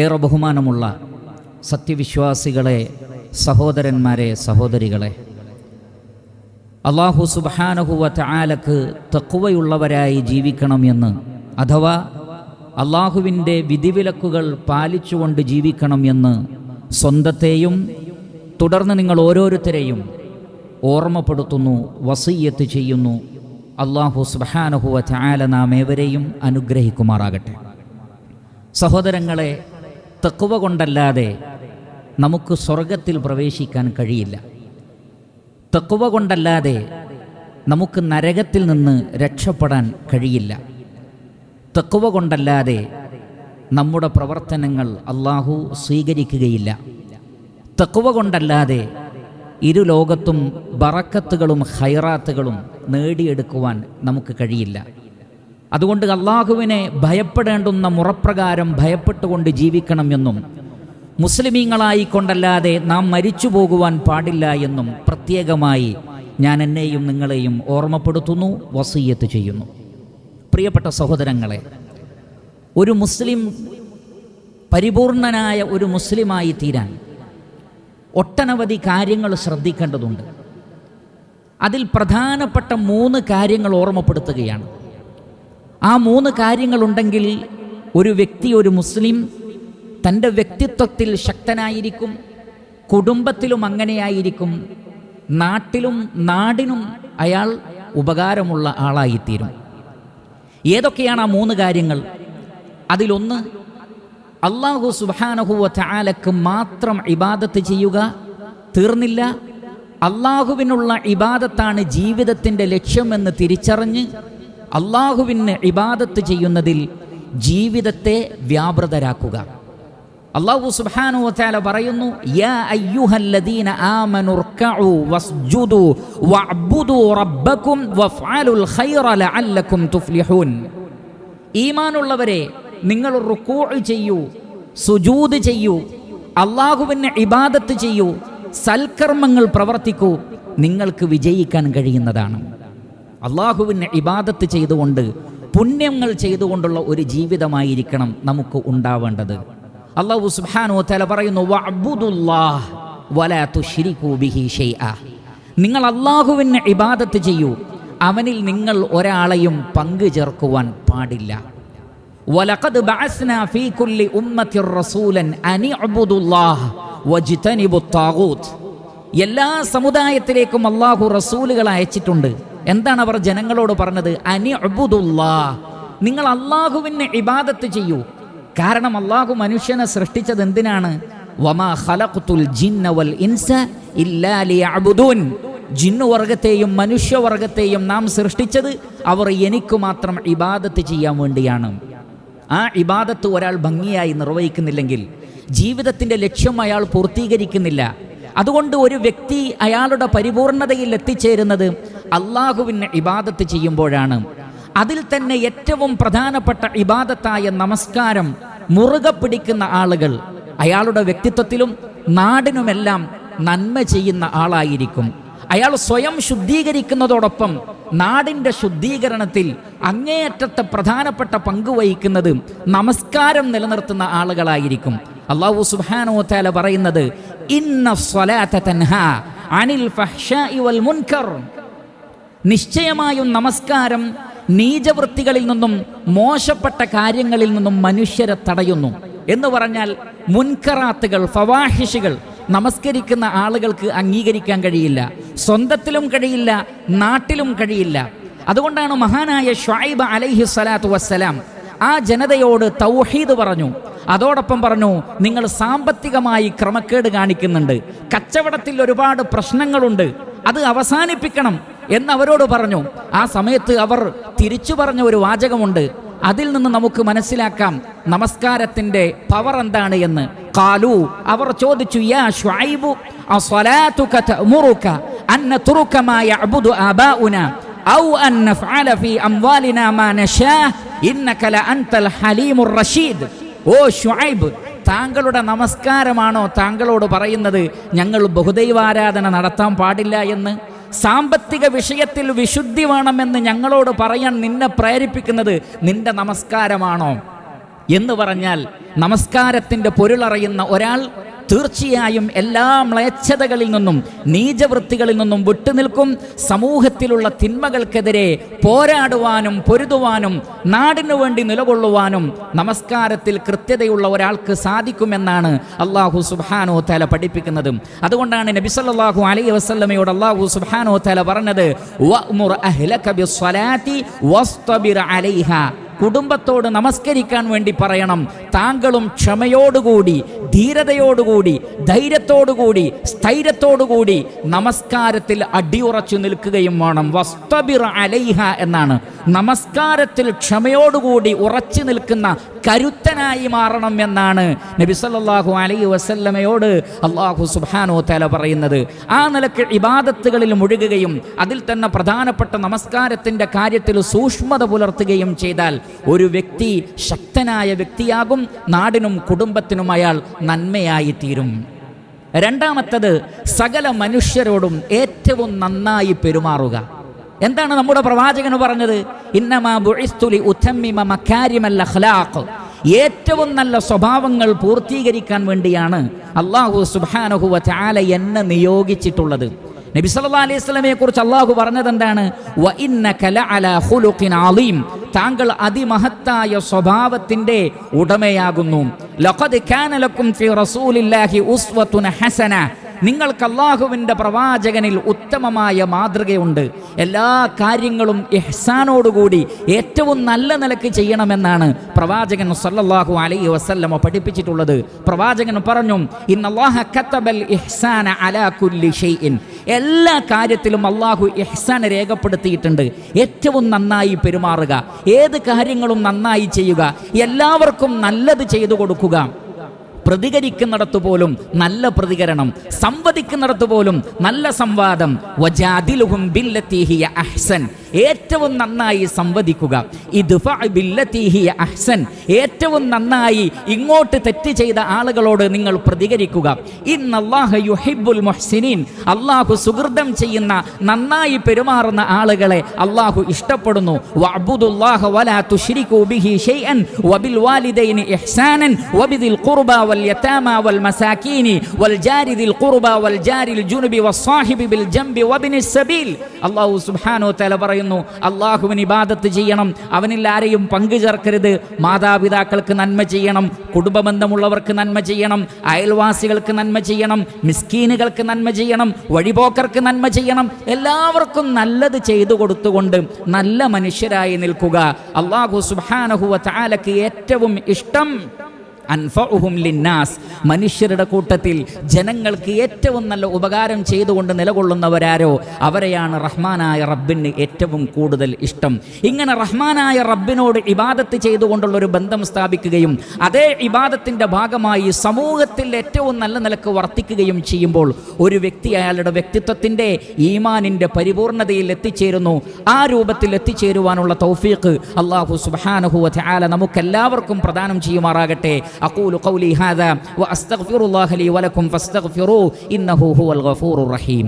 ഏറെ ബഹുമാനമുള്ള സത്യവിശ്വാസികളെ സഹോദരന്മാരെ സഹോദരികളെ അള്ളാഹു സുബാനഹുവ ചാലക്ക് തക്കുവയുള്ളവരായി ജീവിക്കണമെന്ന് അഥവാ അള്ളാഹുവിന്റെ വിധിവിലക്കുകൾ പാലിച്ചുകൊണ്ട് ജീവിക്കണം എന്ന് സ്വന്തത്തെയും തുടർന്ന് നിങ്ങൾ ഓരോരുത്തരെയും ഓർമ്മപ്പെടുത്തുന്നു വസീയത്ത് ചെയ്യുന്നു. അള്ളാഹു സുബാനഹുവ ചാല നാം ഏവരെയും അനുഗ്രഹിക്കുമാറാകട്ടെ. സഹോദരങ്ങളെ തക്കുവ കൊണ്ടല്ലാതെ നമുക്ക് സ്വർഗത്തിൽ പ്രവേശിക്കാൻ കഴിയില്ല. തക്കുവ കൊണ്ടല്ലാതെ നമുക്ക് നരകത്തിൽ നിന്ന് രക്ഷപ്പെടാൻ കഴിയില്ല. തക്കുവ കൊണ്ടല്ലാതെ നമ്മുടെ പ്രവർത്തനങ്ങൾ അള്ളാഹു സ്വീകരിക്കുകയില്ല. തക്കുവ കൊണ്ടല്ലാതെ ഇരു ലോകത്തും ബറക്കത്തുകളും ഹൈറാത്തുകളും നേടിയെടുക്കുവാൻ നമുക്ക് കഴിയില്ല. അതുകൊണ്ട് അള്ളാഹുവിനെ ഭയപ്പെടേണ്ടുന്ന മുറപ്രകാരം ഭയപ്പെട്ടുകൊണ്ട് ജീവിക്കണം എന്നും മുസ്ലിമീങ്ങളായിക്കൊണ്ടല്ലാതെ നാം മരിച്ചു പോകുവാൻ പാടില്ല എന്നും പ്രത്യേകമായി ഞാൻ എന്നെയും നിങ്ങളെയും ഓർമ്മപ്പെടുത്തുന്നു വസീയത്ത് ചെയ്യുന്നു. പ്രിയപ്പെട്ട സഹോദരങ്ങളെ ഒരു മുസ്ലിം പരിപൂർണനായ ഒരു മുസ്ലിമായി തീരാൻ ഒട്ടനവധി കാര്യങ്ങൾ ശ്രദ്ധിക്കേണ്ടതുണ്ട്. അതിൽ പ്രധാനപ്പെട്ട മൂന്ന് കാര്യങ്ങൾ ഓർമ്മപ്പെടുത്തുകയാണ്. ആ മൂന്ന് കാര്യങ്ങളുണ്ടെങ്കിൽ ഒരു വ്യക്തി ഒരു മുസ്ലിം തന്റെ വ്യക്തിത്വത്തിൽ ശക്തനായിരിക്കും കുടുംബത്തിലും അങ്ങനെയായിരിക്കും നാട്ടിലും നാടിനും അയാൾ ഉപകാരമുള്ള ആളായിത്തീരും. ഏതൊക്കെയാണ് ആ മൂന്ന് കാര്യങ്ങൾ? അതിലൊന്ന് അള്ളാഹു സുബാനഹുവ മാത്രം ഇബാദത്ത് ചെയ്യുക തീർന്നില്ല. അള്ളാഹുവിനുള്ള ഇബാദത്താണ് ജീവിതത്തിന്റെ ലക്ഷ്യമെന്ന് തിരിച്ചറിഞ്ഞ് അള്ളാഹുവിന് ഇബാദത്ത് ചെയ്യുന്നതിൽ ജീവിതത്തെ വ്യാപൃതരാക്കുക. അള്ളാഹു സുബാനു വതആല പറയുന്നു ഈമാനുള്ളവരെ നിങ്ങൾ റുക്കൂ ചെയ്യൂ സുജൂദ് ചെയ്യൂ അള്ളാഹുവിന് ഇബാദത്ത് ചെയ്യൂ സൽക്കർമ്മങ്ങൾ പ്രവർത്തിക്കൂ നിങ്ങൾക്ക് വിജയിക്കാൻ കഴിയുന്നതാണ്. അള്ളാഹുവിന് ഇബാദത്ത് ചെയ്തുകൊണ്ട് പുണ്യങ്ങൾ ചെയ്തുകൊണ്ടുള്ള ഒരു ജീവിതമായിരിക്കണം നമുക്ക് ഉണ്ടാവേണ്ടത്. അള്ളാഹു സുബാനോ തല പറയുന്നു നിങ്ങൾ അള്ളാഹുവിന് ഇബാദത്ത് ചെയ്യൂ അവനിൽ നിങ്ങൾ ഒരാളെയും പങ്കു ചേർക്കുവാൻ പാടില്ല. എല്ലാ സമുദായത്തിലേക്കും അള്ളാഹു റസൂലുകൾ അയച്ചിട്ടുണ്ട്. എന്താണ് അവർ ജനങ്ങളോട് പറഞ്ഞത്? അനി അബുദുല്ലാ നിങ്ങൾ അള്ളാഹുവിന് ഇബാദത്ത് ചെയ്യൂ. കാരണം അള്ളാഹു മനുഷ്യനെ സൃഷ്ടിച്ചത് എന്തിനാണ്? വമാ ജിന്ന വൽ ഇൻസ ജിന്നുവർഗത്തെയും മനുഷ്യവർഗത്തെയും നാം സൃഷ്ടിച്ചത് അവർ എനിക്ക് മാത്രം ഇബാദത്ത് ചെയ്യാൻ വേണ്ടിയാണ്. ആ ഇബാദത്ത് ഒരാൾ ഭംഗിയായി നിർവഹിക്കുന്നില്ലെങ്കിൽ ജീവിതത്തിന്റെ ലക്ഷ്യം അയാൾ പൂർത്തീകരിക്കുന്നില്ല. അതുകൊണ്ട് ഒരു വ്യക്തി അയാളുടെ പരിപൂർണതയിൽ എത്തിച്ചേരുന്നത് അള്ളാഹുവിന് ഇബാദത്ത് ചെയ്യുമ്പോഴാണ്. അതിൽ തന്നെ ഏറ്റവും പ്രധാനപ്പെട്ട ഇബാദത്തായ നമസ്കാരം മുറുകെ പിടിക്കുന്ന ആളുകൾ അയാളുടെ വ്യക്തിത്വത്തിലും നാടിനുമെല്ലാം നന്മ ചെയ്യുന്ന ആളായിരിക്കും. അയാൾ സ്വയം ശുദ്ധീകരിക്കുന്നതോടൊപ്പം നാടിന്റെ ശുദ്ധീകരണത്തിൽ അങ്ങേയറ്റത്തെ പ്രധാനപ്പെട്ട പങ്ക് വഹിക്കുന്നത് നമസ്കാരം നിലനിർത്തുന്ന ആളുകളായിരിക്കും. അള്ളാഹു സുബ്ഹാനഹു വതആല പറയുന്നത് ഇന്ന സ്വലാത്ത തൻഹ അനിൽ ഫഹ്ഷ വൽ മുൻകർ. നിശ്ചയമായും നമസ്കാരം നീചവൃത്തികളിൽ നിന്നും മോശപ്പെട്ട കാര്യങ്ങളിൽ നിന്നും മനുഷ്യരെ തടയുന്നു. എന്ന് പറഞ്ഞാൽ മുൻകറാത്തുകൾ ഫവാഹിഷുകൾ നമസ്കരിക്കുന്ന ആളുകൾക്ക് അംഗീകരിക്കാൻ കഴിയില്ല. സ്വന്തത്തിലും കഴിയില്ല നാട്ടിലും കഴിയില്ല. അതുകൊണ്ടാണ് മഹാനായ ഷായിബ് അലൈഹി സ്വലാത്തു വസ്സലാം ആ ജനതയോട് തൗഹീദ് പറഞ്ഞു. അതോടൊപ്പം പറഞ്ഞു നിങ്ങൾ സാമ്പത്തികമായി ക്രമക്കേട് കാണിക്കുന്നുണ്ട്. കച്ചവടത്തിൽ ഒരുപാട് പ്രശ്നങ്ങളുണ്ട്. അത് അവസാനിപ്പിക്കണം. എന്നവരോട് പറഞ്ഞു ആ സമയത്ത് അവർ തിരിച്ചു പറഞ്ഞ ഒരു വാചകമുണ്ട്. അതിൽ നിന്ന് നമുക്ക് മനസ്സിലാക്കാം നമസ്കാരത്തിന്റെ പവർ എന്താണ് എന്ന്. കാലു അവർ ചോദിച്ചു യാ അസ്വലാതുക അൻ മാ ഔ അൻ നഫഅല ഫീ മാ നശാ ഇന്നക ഓ താങ്കളുടെ നമസ്കാരമാണോ താങ്കളോട് പറയുന്നത്? ഞങ്ങൾ ബഹുദൈവാരാധന നടത്താൻ പാടില്ല എന്ന്. സാമ്പത്തിക വിഷയത്തിൽ വിശുദ്ധി വേണമെന്ന് ഞങ്ങളോട് പറയാൻ നിന്നെ പ്രേരിപ്പിക്കുന്നത് നിന്റെ നമസ്കാരമാണോ? എന്ന് പറഞ്ഞാൽ നമസ്കാരത്തിന്റെ പൊരുളറിയുന്ന ഒരാൾ തീർച്ചയായും എല്ലാ മ്ലേച്ഛതകളിൽ നിന്നും നീചവൃത്തികളിൽ നിന്നും വിട്ടുനിൽക്കും. സമൂഹത്തിലുള്ള തിന്മകൾക്കെതിരെ പോരാടുവാനും പൊരുതുവാനും നാടിനു വേണ്ടി നിലകൊള്ളുവാനും നമസ്കാരത്തിൽ കൃത്യതയുള്ള ഒരാൾക്ക് സാധിക്കുമെന്നാണ് അള്ളാഹു സുബാനോ തല പഠിപ്പിക്കുന്നത്. അതുകൊണ്ടാണ് നബി സല്ലല്ലാഹു അലൈഹി വസ്ലമയോട് അള്ളാഹു സുബാനോ തല പറഞ്ഞത് കുടുംബത്തോട് നമസ്കരിക്കാൻ വേണ്ടി പറയണം. താങ്കളും ക്ഷമയോടുകൂടി ധീരതയോടുകൂടി ധൈര്യത്തോടുകൂടി സ്ഥൈര്യത്തോടുകൂടി നമസ്കാരത്തിൽ അടിയുറച്ചു നിൽക്കുകയും വേണം. വസ്തബിർ അലൈഹ എന്നാണ്. നമസ്കാരത്തിൽ ക്ഷമയോടുകൂടി ഉറച്ചു നിൽക്കുന്ന കരുത്തനായി മാറണം എന്നാണ് നബി സല്ലാഹു അലൈഹി വസല്ലമയോട് അള്ളാഹു സുബാനോ തല പറയുന്നത്. ആ നിലയ്ക്ക് ഇബാദത്തുകളിൽ മുഴുകുകയും അതിൽ തന്നെ പ്രധാനപ്പെട്ട നമസ്കാരത്തിന്റെ കാര്യത്തിൽ സൂക്ഷ്മത പുലർത്തുകയും ചെയ്താൽ ഒരു വ്യക്തി ശക്തനായ വ്യക്തിയാകും നാടിനും കുടുംബത്തിനും അയാൾ നന്മയായി തീരും രണ്ടാമത്തത് സകല മനുഷ്യരോടും ഏറ്റവും നന്നായി പെരുമാറുക. എന്താണ് നമ്മുടെ പ്രവാചകൻ പറഞ്ഞത്? ഇന്നമാ ബുഇസ്തുലി ഉത്തമ്മിമ മക്കാരിമൽ അഖ്ലാഖ്. ഏറ്റവും നല്ല സ്വഭാവങ്ങൾ പൂർത്തീകരിക്കാൻ വേണ്ടിയാണ് അള്ളാഹു സുബ്ഹാനഹു ചാല എന്നെ നിയോഗിച്ചിട്ടുള്ളത്. നബി സല്ലാ അലൈഹി സ്വലമയെ കുറിച്ച് അള്ളാഹു പറഞ്ഞത് എന്താണ് താങ്കൾ അതിമഹത്തായ സ്വഭാവത്തിന്റെ ഉടമയാകുന്നു. നിങ്ങൾക്ക് അള്ളാഹുവിന്റെ പ്രവാചകനിൽ ഉത്തമമായ മാതൃകയുണ്ട്. എല്ലാ കാര്യങ്ങളും ഇഹ്സാനോടുകൂടി ഏറ്റവും നല്ല നിലയ്ക്ക് ചെയ്യണമെന്നാണ് പ്രവാചകൻ സല്ലല്ലാഹു അലൈ വസല്ലമ പഠിപ്പിച്ചിട്ടുള്ളത്. പ്രവാചകൻ പറഞ്ഞു ഇന്നല്ലാഹ കത്തബൽ ഇഹ്സാന അലാ കുല്ലി ഷൈഇൻ. എല്ലാ കാര്യത്തിലും അള്ളാഹു എഹ്സാൻ രേഖപ്പെടുത്തിയിട്ടുണ്ട്. ഏറ്റവും നന്നായി പെരുമാറുക. ഏത് കാര്യങ്ങളും നന്നായി ചെയ്യുക. എല്ലാവർക്കും നല്ലത് ചെയ്തു കൊടുക്കുക. പ്രതികരിക്കുന്നിടത്തു പോലും നല്ല പ്രതികരണം. സംവദിക്കുന്നിടത്തു പോലും നല്ല സംവാദം. വജാദിലുഹും ഏറ്റവും നന്നായി സംവദിക്കുക. അഹ്സൻ. ഏറ്റവും നന്നായി ഇങ്ങോട്ട് തെറ്റ് ചെയ്ത ആളുകളോട് നിങ്ങൾ പ്രതികരിക്കുക. യുഹിബ്ബുൽ മുഹ്സിനീൻ. അള്ളാഹു സുഹൃതം ചെയ്യുന്ന നന്നായി പെരുമാറുന്ന ആളുകളെ അള്ളാഹു ഇഷ്ടപ്പെടുന്നു. അള്ളാഹു സുബ്ഹാനഹു തല പറയുന്നു അള്ളാഹുവിന് ഇബാദത്ത് ചെയ്യണം അവനിൽ ആരെയും പങ്കു ചേർക്കരുത്. മാതാപിതാക്കൾക്ക് നന്മ ചെയ്യണം കുടുംബബന്ധമുള്ളവർക്ക് നന്മ ചെയ്യണം അയൽവാസികൾക്ക് നന്മ ചെയ്യണം മിസ്കീനുകൾക്ക് നന്മ ചെയ്യണം വഴിപോക്കർക്ക് നന്മ ചെയ്യണം. എല്ലാവർക്കും നല്ലത് ചെയ്തു കൊടുത്തുകൊണ്ട് നല്ല മനുഷ്യരായി നിൽക്കുക. അള്ളാഹു സുബ്ഹാനഹു വ തആലക്ക് ഏറ്റവും ഇഷ്ടം അൻഫഉഹും ലിന്നാസ്. മനുഷ്യരുടെ കൂട്ടത്തിൽ ജനങ്ങൾക്ക് ഏറ്റവും നല്ല ഉപകാരം ചെയ്തുകൊണ്ട് നിലകൊള്ളുന്നവരാരോ അവരെയാണ് റഹ്മാനായ റബ്ബിന് ഏറ്റവും കൂടുതൽ ഇഷ്ടം. ഇങ്ങനെ റഹ്മാനായ റബ്ബിനോട് ഇബാദത്ത് ചെയ്തുകൊണ്ടുള്ള ഒരു ബന്ധം സ്ഥാപിക്കുകയും അതേ ഇബാദത്തിന്റെ ഭാഗമായി സമൂഹത്തിൽ ഏറ്റവും നല്ല നിലയ്ക്ക് വർത്തിക്കുകയും ചെയ്യുമ്പോൾ ഒരു വ്യക്തി അയാളുടെ വ്യക്തിത്വത്തിന്റെ ഈമാനിന്റെ പരിപൂർണതയിൽ എത്തിച്ചേരുന്നു. ആ രൂപത്തിൽ എത്തിച്ചേരുവാനുള്ള തൗഫീഖ് അള്ളാഹു സുബ്ഹാനഹു വ തആല നമുക്കെല്ലാവർക്കും പ്രദാനം ചെയ്യുമാറാകട്ടെ. أقول قولي هذا وأستغفر الله لي ولكم فاستغفروه إنه هو الغفور الرحيم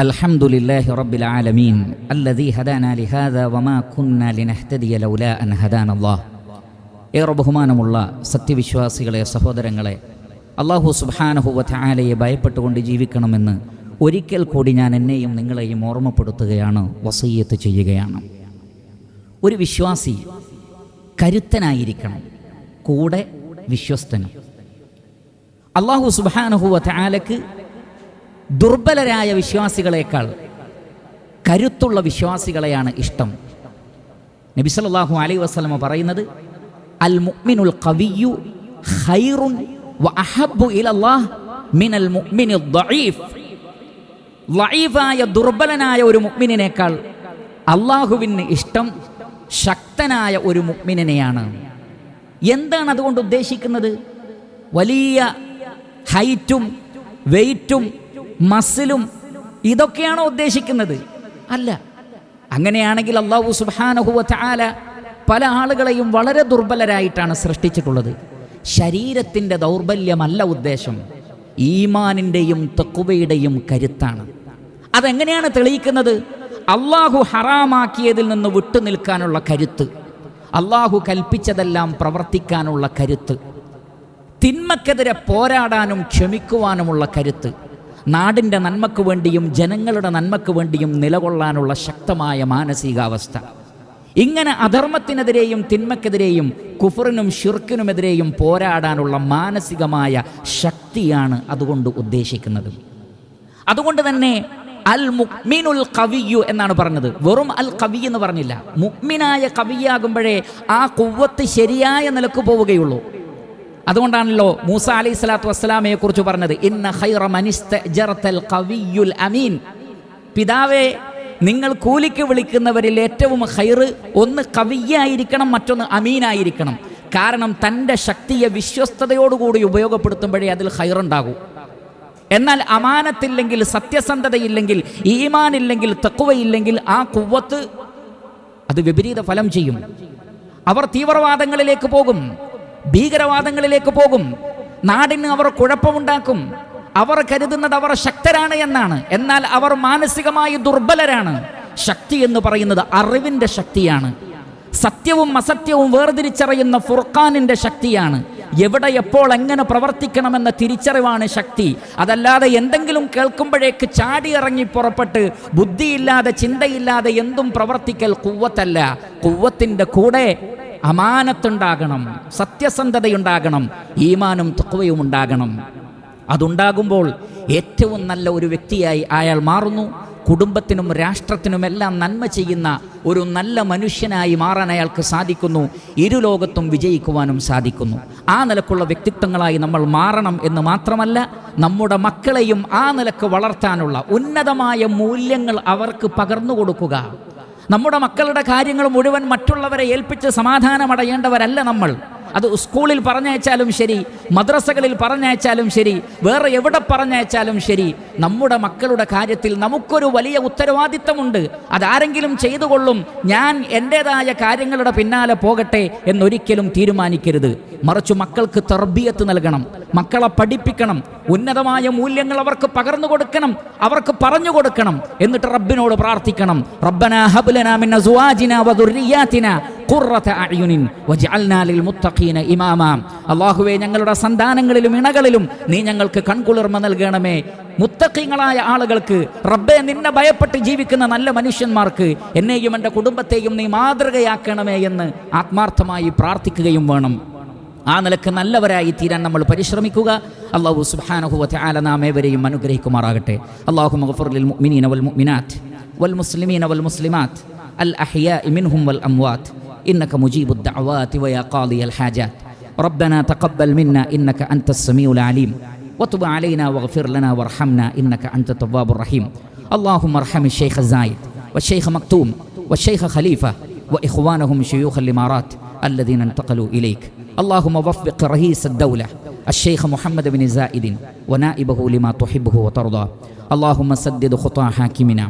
الحمد لله رب العالمين الذي هدانا لهذا وما كنا لنهتدي لولا أن هدانا الله ഏറെ ബഹുമാനമുള്ള സത്യവിശ്വാസികളെ സഹോദരങ്ങളെ അള്ളാഹു സുബാനഹുവ ാലയെ ഭയപ്പെട്ടുകൊണ്ട് ജീവിക്കണമെന്ന് ഒരിക്കൽ കൂടി ഞാൻ എന്നെയും നിങ്ങളെയും ഓർമ്മപ്പെടുത്തുകയാണ് വസയ്യത്ത് ചെയ്യുകയാണ് ഒരു വിശ്വാസി കരുത്തനായിരിക്കണം കൂടെ വിശ്വസ്തനും. അള്ളാഹു സുബാനഹുവ താലക്ക് ദുർബലരായ വിശ്വാസികളെക്കാൾ കരുത്തുള്ള വിശ്വാസികളെയാണ് ഇഷ്ടം. നബി സല്ലല്ലാഹു അലൈഹി വസല്ലമ പറയുന്നത് അൽ മുഅ്മിനുൽ കവിയു ഖൈറുൻ വ അഹബ്ബു ഇലല്ലാഹ് മിനൽ മുഅ്മിനിൽ ദഈഫ്. ളഈഫായ ദുർബലനായ ഒരു മുഅ്മിനിനേക്കാൾ അള്ളാഹുവിന് ഇഷ്ടം ശക്തനായ ഒരു മുഅ്മിനിനെയാണ്. എന്താണ് അതുകൊണ്ട് ഉദ്ദേശിക്കുന്നത്? വലിയ ഹൈറ്റും വെയിറ്റും മസിലും ഇതൊക്കെയാണോ ഉദ്ദേശിക്കുന്നത്? അല്ല. അങ്ങനെയാണെങ്കിൽ അള്ളാഹു സുബാനഹുവ ചാല പല ആളുകളെയും വളരെ ദുർബലരായിട്ടാണ് സൃഷ്ടിച്ചിട്ടുള്ളത്. ശരീരത്തിന്റെ ദൗർബല്യമല്ല ഉദ്ദേശം. ഈമാനിന്റെയും തെക്കുവയുടെയും കരുത്താണ്. അതെങ്ങനെയാണ് തെളിയിക്കുന്നത്? അള്ളാഹു ഹറാമാക്കിയതിൽ നിന്ന് വിട്ടു നിൽക്കാനുള്ള കരുത്ത്. അള്ളാഹു കൽപ്പിച്ചതെല്ലാം പ്രവർത്തിക്കാനുള്ള കരുത്ത്. തിന്മക്കെതിരെ പോരാടാനും ക്ഷമിക്കുവാനുമുള്ള കരുത്ത്. നാടിന്റെ നന്മക്ക് വേണ്ടിയും ജനങ്ങളുടെ നന്മക്ക് വേണ്ടിയും നിലകൊള്ളാനുള്ള ശക്തമായ മാനസികാവസ്ഥ. ഇങ്ങനെ അധർമ്മത്തിനെതിരെയും തിന്മക്കെതിരെയും കുഫറിനും ഷിർക്കിനുമെതിരെയും പോരാടാനുള്ള മാനസികമായ ശക്തിയാണ് അതുകൊണ്ട് ഉദ്ദേശിക്കുന്നത്. അതുകൊണ്ട് തന്നെ അൽ മുക്മിനുൽ കവിയു എന്നാണ് പറഞ്ഞത്. വെറും അൽ കവി എന്ന് പറഞ്ഞില്ല. മുക്മിനായ കവിയാകുമ്പോഴേ ആ കുവ്വത്ത് ശരിയായ നിലയ്ക്ക് പോവുകയുള്ളൂ. അതുകൊണ്ടാണല്ലോ മൂസ അലൈഹി സ്വലാത്തു വസ്സലാമയെ കുറിച്ച് പറഞ്ഞത്. ഇന്ന മനിസ്തജറത്തൽ ഖവിയുൽ അമീൻ. പിതാവേ നിങ്ങൾ കൂലിക്ക് വിളിക്കുന്നവരിൽ ഏറ്റവും ഹൈറ് ഒന്ന് കവിയായിരിക്കണം മറ്റൊന്ന് അമീനായിരിക്കണം. കാരണം തന്റെ ശക്തിയെ വിശ്വസ്തയോടുകൂടി ഉപയോഗപ്പെടുത്തുമ്പോഴേ അതിൽ ഹൈറുണ്ടാകൂ എന്നാൽ അമാനത്തില്ലെങ്കിൽ സത്യസന്ധതയില്ലെങ്കിൽ ഈമാനില്ലെങ്കിൽ തക്കുവയില്ലെങ്കിൽ ആ കുവ്വത്ത് അത് വിപരീത ഫലം ചെയ്യും. അവർ തീവ്രവാദങ്ങളിലേക്ക് പോകും ഭീകരവാദങ്ങളിലേക്ക് പോകും നാടിന് അവർ കുഴപ്പമുണ്ടാക്കും അവർ കരുതുന്നത് അവർ ശക്തരാണ് എന്നാണ്. എന്നാൽ അവർ മാനസികമായി ദുർബലരാണ്. ശക്തി എന്ന് പറയുന്നത് അറിവിന്റെ ശക്തിയാണ്. സത്യവും അസത്യവും വേർതിരിച്ചറിയുന്ന ഫുർഖാനിന്റെ ശക്തിയാണ്. എവിടെ എപ്പോൾ എങ്ങനെ പ്രവർത്തിക്കണമെന്ന തിരിച്ചറിവാണ് ശക്തി. അതല്ലാതെ എന്തെങ്കിലും കേൾക്കുമ്പോഴേക്ക് ചാടി ഇറങ്ങി പുറപ്പെട്ട് ബുദ്ധിയില്ലാതെ ചിന്തയില്ലാതെ എന്തും പ്രവർത്തിക്കൽ കുവ്വത്തല്ല. കുവ്വത്തിന്റെ കൂടെ അമാനത്തുണ്ടാകണം സത്യസന്ധതയുണ്ടാകണം ഈമാനും തക്കവയും ഉണ്ടാകണം. അതുണ്ടാകുമ്പോൾ ഏറ്റവും നല്ല ഒരു വ്യക്തിയായി അയാൾ മാറുന്നു. കുടുംബത്തിനും രാഷ്ട്രത്തിനുമെല്ലാം നന്മ ചെയ്യുന്ന ഒരു നല്ല മനുഷ്യനായി മാറാൻ അയാൾക്ക് സാധിക്കുന്നു. ഇരുലോകത്തും വിജയിക്കുവാനും സാധിക്കുന്നു. ആ നിലക്കുള്ള വ്യക്തിത്വങ്ങളായി നമ്മൾ മാറണം എന്ന് മാത്രമല്ല നമ്മുടെ മക്കളെയും ആ നിലയ്ക്ക് വളർത്താനുള്ള ഉന്നതമായ മൂല്യങ്ങൾ അവർക്ക് പകർന്നു കൊടുക്കുക. നമ്മുടെ മക്കളുടെ കാര്യങ്ങൾ മുഴുവൻ മറ്റുള്ളവരെ ഏൽപ്പിച്ച് സമാധാനമടയേണ്ടവരല്ല നമ്മൾ. അത് സ്കൂളിൽ പറഞ്ഞയച്ചാലും ശരി മദ്രസകളിൽ പറഞ്ഞയച്ചാലും ശരി വേറെ എവിടെ പറഞ്ഞയച്ചാലും ശരി. നമ്മുടെ മക്കളുടെ കാര്യത്തിൽ നമുക്കൊരു വലിയ ഉത്തരവാദിത്തമുണ്ട്. അതാരെങ്കിലും ചെയ്തുകൊള്ളും ഞാൻ എന്റെതായ കാര്യങ്ങളുടെ പിന്നാലെ പോകട്ടെ എന്നൊരിക്കലും തീരുമാനിക്കരുത്. മറിച്ച് മക്കൾക്ക് തർബീയത്ത് നൽകണം മക്കളെ പഠിപ്പിക്കണം ഉന്നതമായ മൂല്യങ്ങൾ അവർക്ക് പകർന്നു കൊടുക്കണം അവർക്ക് പറഞ്ഞു കൊടുക്കണം. എന്നിട്ട് റബ്ബിനോട് പ്രാർത്ഥിക്കണം. റബ്ബന ഹബുലന മിൻ അസ്വാജിന വദുർരിയാതിന ഇമാമ. അല്ലാഹുവേ ഞങ്ങളുടെ സന്താനങ്ങളിലും ഇണകളിലും നീ ഞങ്ങൾക്ക് കൺകുളിർമ നൽകണമേ. മുത്തഖീങ്ങളായ ആളുകൾക്ക് റബ്ബെ നിന്നെ ഭയപ്പെട്ട് ജീവിക്കുന്ന നല്ല മനുഷ്യന്മാർക്ക് എന്നെയും എന്റെ കുടുംബത്തെയും നീ മാതൃകയാക്കണമേ എന്ന് ആത്മാർത്ഥമായി പ്രാർത്ഥിക്കുകയും വേണം. ആ നിലയ്ക്ക് നല്ലവരായി തീരാൻ നമ്മൾ പരിശ്രമിക്കുക. അള്ളാഹു സുബ്ഹാനഹു വ നാം ഏവരെയും അനുഗ്രഹിക്കുമാറാകട്ടെ. അള്ളാഹു ലിൽ മുഅ്മിനീന വൽ മുഅ്മിനാത്ത് വൽ മുസ്ലിമീന വൽ മുസ്ലിമാത്ത്. അൽ അഹിയ മിൻഹും വൽ അംവാത്ത്. إنك مجيب الدعوات ويا قاضي الحاجات. ربنا تقبل منا إنك أنت السميع العليم. وتب علينا واغفر لنا وارحمنا إنك أنت التواب الرحيم. اللهم ارحم الشيخ الزايد والشيخ مكتوم والشيخ خليفة وإخوانهم شيوخ الإمارات الذين انتقلوا إليك. اللهم وفق رئيس الدولة الشيخ محمد بن زائد ونائبه لما تحبه وترضى. اللهم سدد خطى حاكمنا.